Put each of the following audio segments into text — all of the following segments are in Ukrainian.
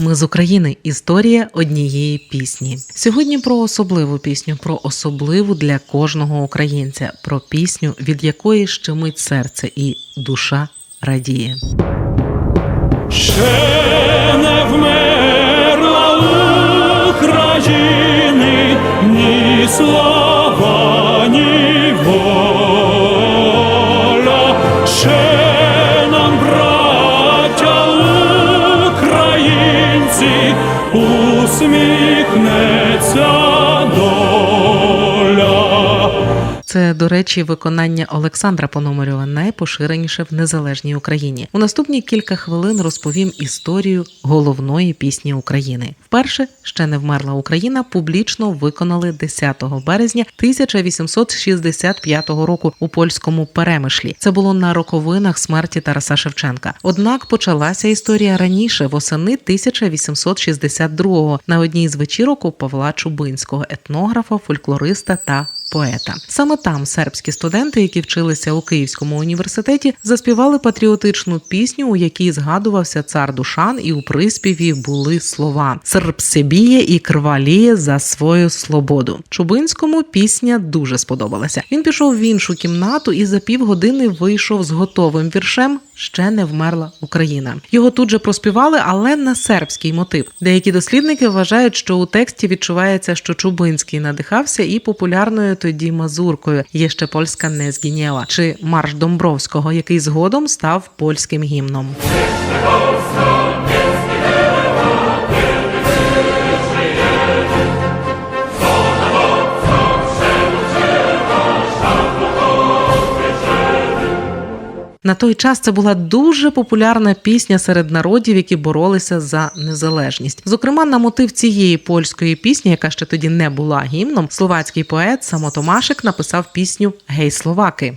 Ми з України. Історія однієї пісні. Сьогодні про особливу пісню, про особливу для кожного українця, про пісню, від якої щемить серце і душа радіє. Ще не вмерла України ні слава, усміхнеться Це, до речі, виконання Олександра Пономарьова найпоширеніше в незалежній Україні. У наступні кілька хвилин розповім історію головної пісні України. Вперше ще не вмерла Україна публічно виконали 10 березня 1865 року у польському перемишлі. Це було на роковинах смерті Тараса Шевченка. Однак почалася історія раніше, восени 1862-го, на одній з вечірок у Павла Чубинського, етнографа, фольклориста та поета. Саме там сербські студенти, які вчилися у Київському університеті, заспівали патріотичну пісню, у якій згадувався цар Душан, і у приспіві були слова «Серб себіє і крваліє за свою свободу. Чубинському пісня дуже сподобалася. Він пішов в іншу кімнату і за півгодини вийшов з готовим віршем. Ще не вмерла Україна. Його тут же проспівали, але на сербський мотив. Деякі дослідники вважають, що у тексті відчувається, що Чубинський надихався і популярною тоді мазуркою є ще польська не згінєла чи марш Домбровського, який згодом став польським гімном. На той час це була дуже популярна пісня серед народів, які боролися за незалежність. Зокрема, на мотив цієї польської пісні, яка ще тоді не була гімном, словацький поет Самотомашик написав пісню Гей, словаки.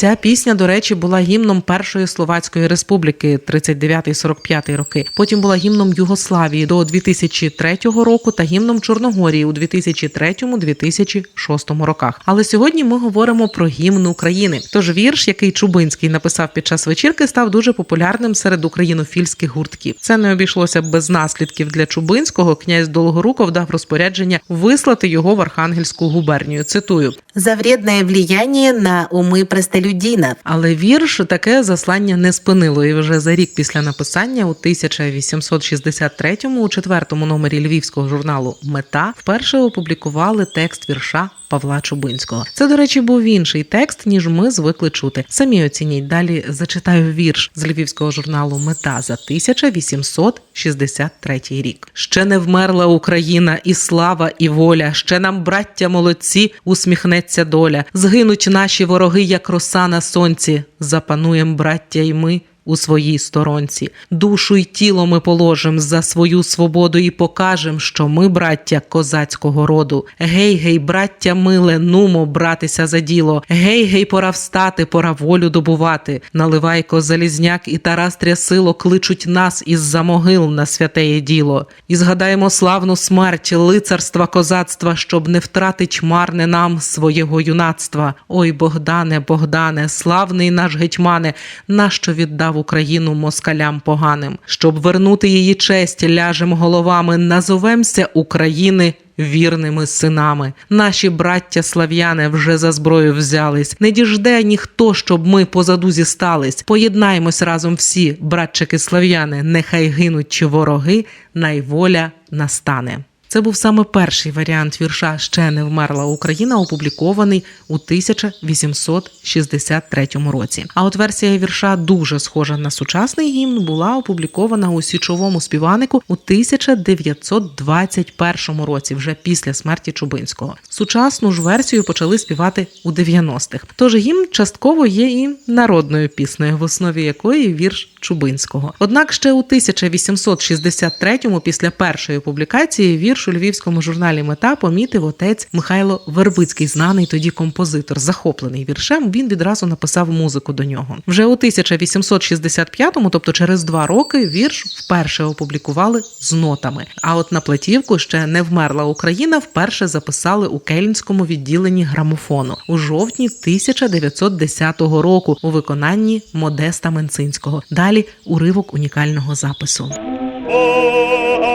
Ця пісня, до речі, була гімном першої словацької республіки 39-45 роки. Потім була гімном Югославії до 2003 року та гімном Чорногорії у 2003-2006 роках. Але сьогодні ми говоримо про гімн України. Тож вірш, який Чубинський написав під час вечірки, став дуже популярним серед українофільських гуртків. Це не обійшлося без наслідків для Чубинського. Князь Долгоруков дав розпорядження вислати його в Архангельську губернію. Цитую. за вредное влияние на умы простолюдинов. Але вірш таке заслання не спинило. І вже за рік після написання, у 1863-му, у четвертому номері львівського журналу Мета вперше опублікували текст вірша Павла Чубинського. Це, до речі, був інший текст, ніж ми звикли чути. Самі оцініть. Далі зачитаю вірш з львівського журналу Мета за 1863 рік. Ще не вмерла Україна, і слава, і воля. Ще нам, браття молодці, усміхнеться доля. Згинуть наші вороги, як роса на сонці. Запануєм, браття, й ми. У своїй сторонці душу й тіло ми положим за свою свободу і покажем, що ми, браття козацького роду. Гей, гей, браття миле, нумо братися за діло. Гей, гей, пора встати, пора волю добувати. Наливайко, залізняк і Тарас Трясило кличуть нас із-за могил на святеє діло. І згадаємо славну смерть, лицарства, козацтва, щоб не втратить марне нам своєго юнацтва. Ой, Богдане, Богдане, славний наш гетьмане, нащо віддав Україну москалям поганим, щоб вернути її честь, ляжем головами, назовемся України. Вірними синами, наші браття слав'яни вже за зброю взялись. Не діжде ніхто, щоб ми позаду зістались. Поєднаймось разом всі, братчики слав'яни. Нехай гинуть чи вороги, найволя настане. Це був саме перший варіант вірша Ще не вмерла Україна, опублікований у 1863 році. А от версія вірша дуже схожа на сучасний гімн, була опублікована у січовому співанику у 1921 році, вже після смерті Чубинського. Сучасну ж версію почали співати у 90-х. Тож гімн частково є і народною піснею, в основі якої вірш Чубинського. Однак ще у 1863-му, після першої публікації, вірш вірш у львівському журналі Мета помітив отець Михайло Вербицький, знаний тоді композитор. Захоплений віршем, він відразу написав музику до нього. Вже у 1865-му, тобто через два роки, вірш вперше опублікували з нотами. А от на платівку ще не вмерла Україна вперше записали у Кельнському відділенні грамофону у жовтні 1910 року у виконанні Модеста Менцинського. Далі уривок унікального запису.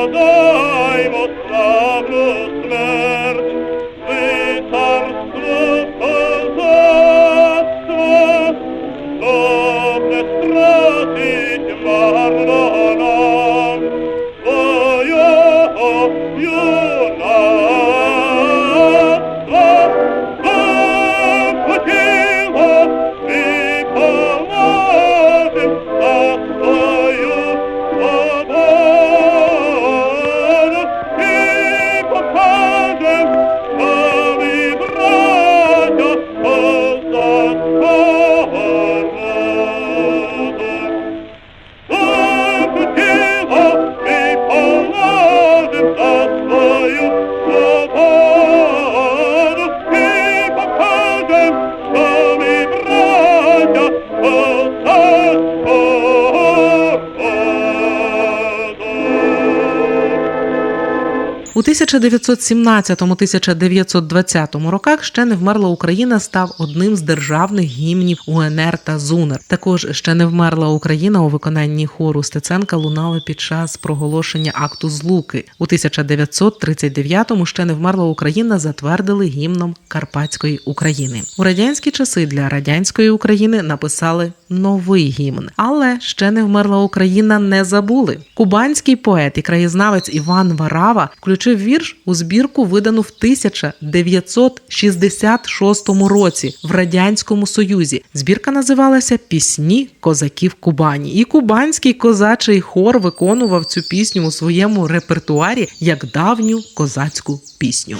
Подаймо славну У 1917-1920 роках ще не вмерла Україна став одним з державних гімнів УНР та ЗУНР. Також ще не вмерла Україна у виконанні хору Стеценка лунала під час проголошення акту злуки. У 1939-му ще не вмерла Україна затвердили гімном Карпатської України. У радянські часи для радянської України написали новий гімн, але ще не вмерла Україна не забули. Кубанський поет і краєзнавець Іван Варава включив вірш у збірку, видану в 1966 році в радянському союзі. Збірка називалася Пісні козаків Кубані. І кубанський козачий хор виконував цю пісню у своєму репертуарі як давню козацьку пісню.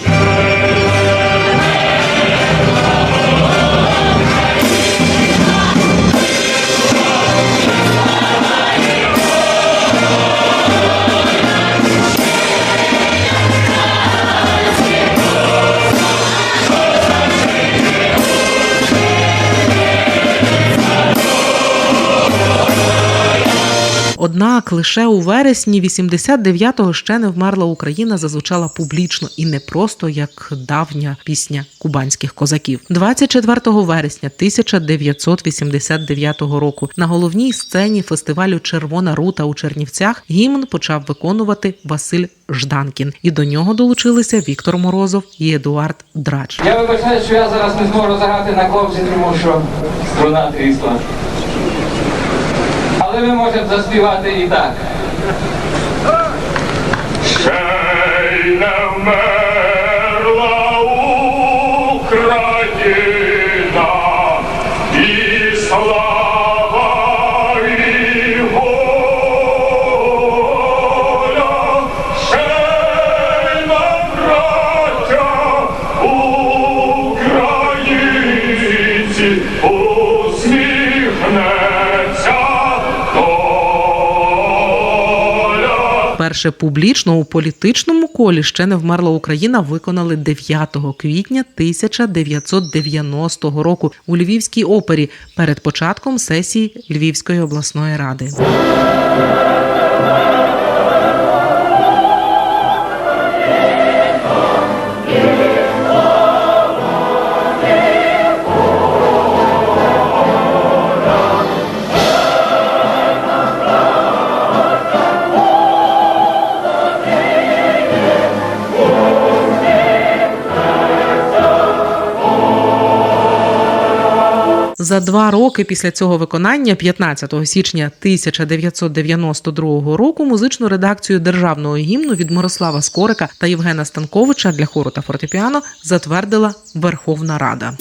Однак лише у вересні 89-го ще не вмерла Україна зазвучала публічно і не просто як давня пісня кубанських козаків. 24 вересня 1989 року на головній сцені фестивалю Червона рута у Чернівцях гімн почав виконувати Василь Жданкін, і до нього долучилися Віктор Морозов і Едуард Драч. Я вибачаю, що я зараз не зможу заграти на клопсі, тому що струна трісла. Але ми можемо заспівати і так. Шайна мерла Україна, доля. Перше публічно у політичному колі ще не вмерла Україна виконали 9 квітня 1990 року у Львівській опері перед початком сесії Львівської обласної ради. За два роки після цього виконання, 15 січня 1992 року, музичну редакцію державного гімну від Мирослава Скорика та Євгена Станковича для хору та фортепіано затвердила Верховна Рада.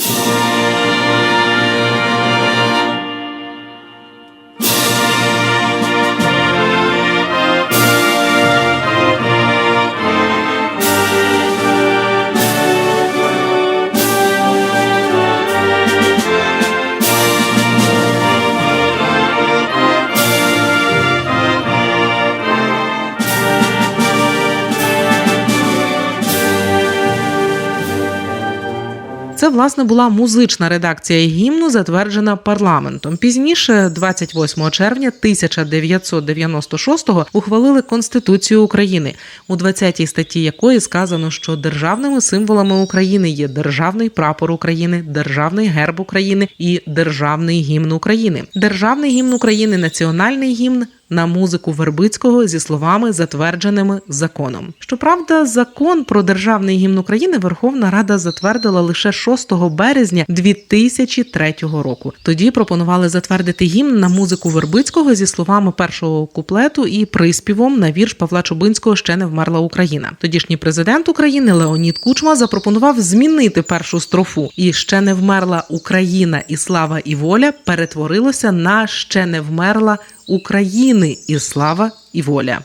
Власне була музична редакція гімну, затверджена парламентом. Пізніше, 28 червня 1996-го, ухвалили Конституцію України, у 20 статті якої сказано, що державними символами України є державний прапор України, державний герб України і державний гімн України. Державний гімн України, національний гімн на музику Вербицького зі словами, затвердженими законом. Щоправда, закон про державний гімн України Верховна Рада затвердила лише 6 березня 2003 року. Тоді пропонували затвердити гімн на музику Вербицького зі словами першого куплету і приспівом на вірш Павла Чубинського ще не вмерла Україна. Тодішній президент України Леонід Кучма запропонував змінити першу строфу і ще не вмерла Україна і слава і воля перетворилося на ще не вмерла України і слава і воля.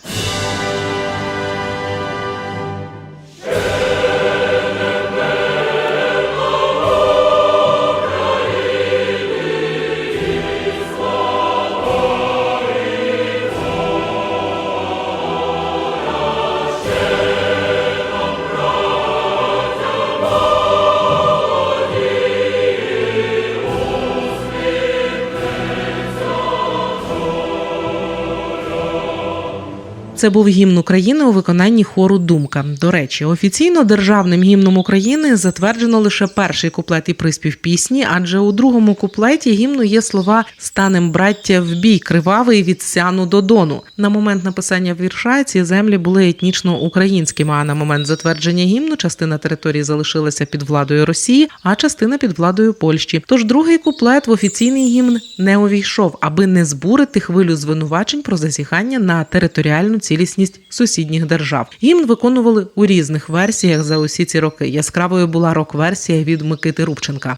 Це був гімн України у виконанні хору Думка. До речі, офіційно державним гімном України затверджено лише перший куплет і приспів пісні, адже у другому куплеті гімну є слова Станем браття в бій, кривавий від сяну до дону. На момент написання вірша ці землі були етнічно українськими. А на момент затвердження гімну частина території залишилася під владою Росії, а частина під владою Польщі. Тож другий куплет в офіційний гімн не увійшов, аби не збурити хвилю звинувачень про зазіхання на територіальну цілісність сусідніх держав. Гімн виконували у різних версіях за усі ці роки. Яскравою була рок-версія від Микити Рубченка.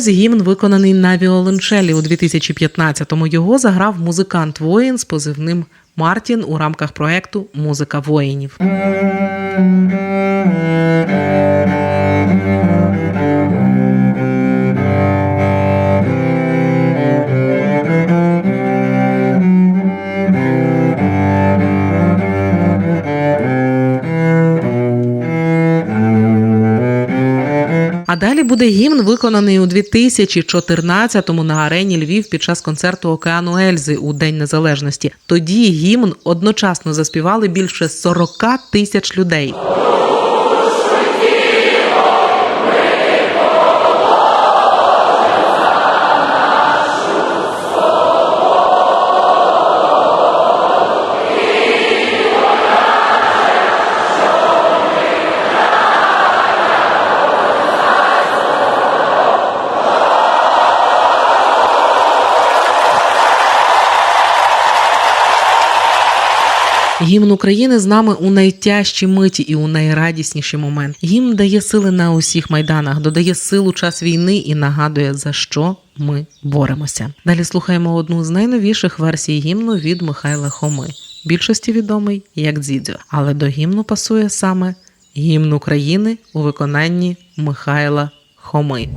Ось гімн виконаний на віолончелі у 2015-му. Його заграв музикант воїн з позивним Мартін у рамках проекту Музика воїнів. Буде гімн, виконаний у 2014-му на арені Львів під час концерту Океану Ельзи у День Незалежності. Тоді гімн одночасно заспівали більше 40 тисяч людей. Гімн України з нами у найтяжчі миті і у найрадісніші моменти. Гімн дає сили на усіх майданах, додає сил у час війни і нагадує за що ми боремося. Далі слухаємо одну з найновіших версій гімну від Михайла Хоми. Більшості відомий як Дзідзьо, але до гімну пасує саме гімн України у виконанні Михайла Хоми.